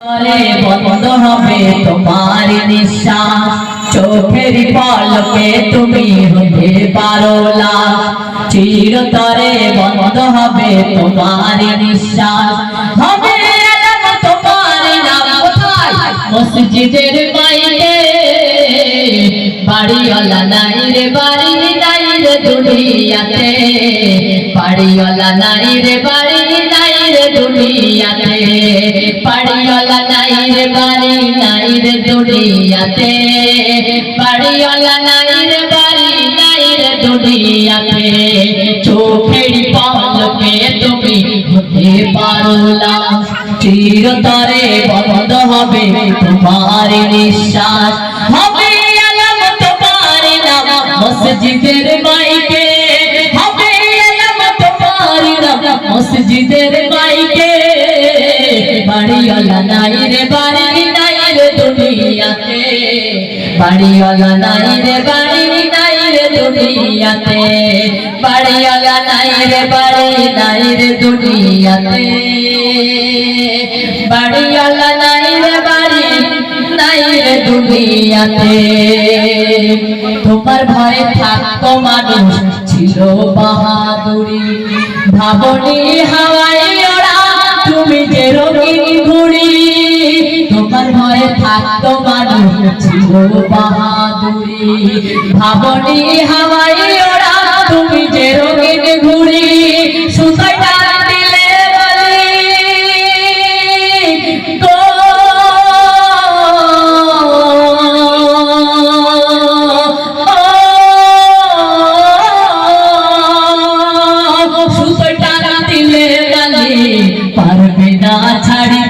করে বন্ধ হবে তোমার নিঃশ্বাস চোখের পলকে তুমি হতে পারো চিরতরে বন্ধ হবে তোমার নিঃশ্বাস হবে তোমার মসজিদের বাইরে বাড়িওয়ালা নাই রে, বাড়ি নাই রে দুনিয়াতে। বাড়িওয়ালা নাই রে, বাড়ি নাই রে দুনিয়াতে। রে বাড়ি নাই রে বাড়িওয়ালা নাই বাড়ি নাই রে দুনিয়াতে। চোখের তুমি হতে পারো না। চিরতরে বন্ধ হবে তোমার নিঃশ্বাস। হবে আলম তোমার মসজিদের মাইকে। হবে আলম তোমার মসজিদের মাইকে। বাড়ি রে বাড়ি তোমার ভয়ে থাকতো মানুষ ছিল বাহাদুরি। ভাবনি হাওয়াই তুমি যে তোমার ভয়ে ছিল বাহাদুরি ভাবনি হাওয়াই ওরা তুমি যে রঙিন ঘুড়ি সুতাইটা দিলে বলি সুতোটা দিলে গালি পারবে না ছাড়িতে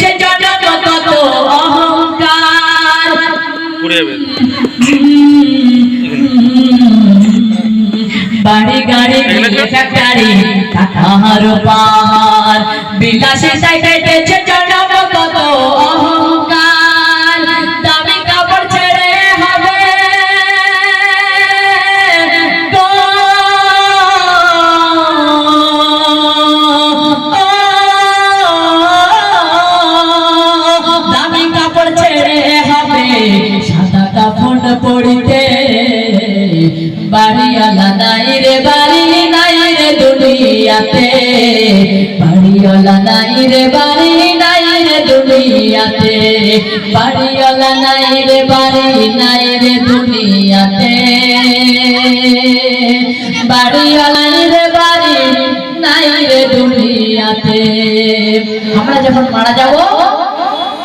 বাড়ি গাড়ি মিলে ফ্যাক্টরি টাকার পার বিলাসিতায় কেটেছে জনম কত বাড়িওয়ালা নাই রে, বাড়ি নাই রে দুনিয়াতে। বাড়িওয়ালা নাই রে, বাড়ি নাই রে দুনিয়াতে। বাড়িওয়ালা নাই রে, বাড়ি নাই রে দুনিয়াতে। বাড়িওয়ালা রে, বাড়ি নাই রে দুনিয়াতে। আমরা যখন মারা যাব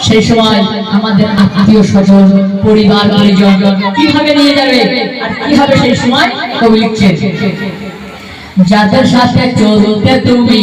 সেই সময় আমাদের আত্মীয় স্বজন, পরিবার, পরিজন কীভাবে নিয়ে যাবে আর কীভাবে সেই সময় কবি লিখছে যাদের সাথে চলতে তুমি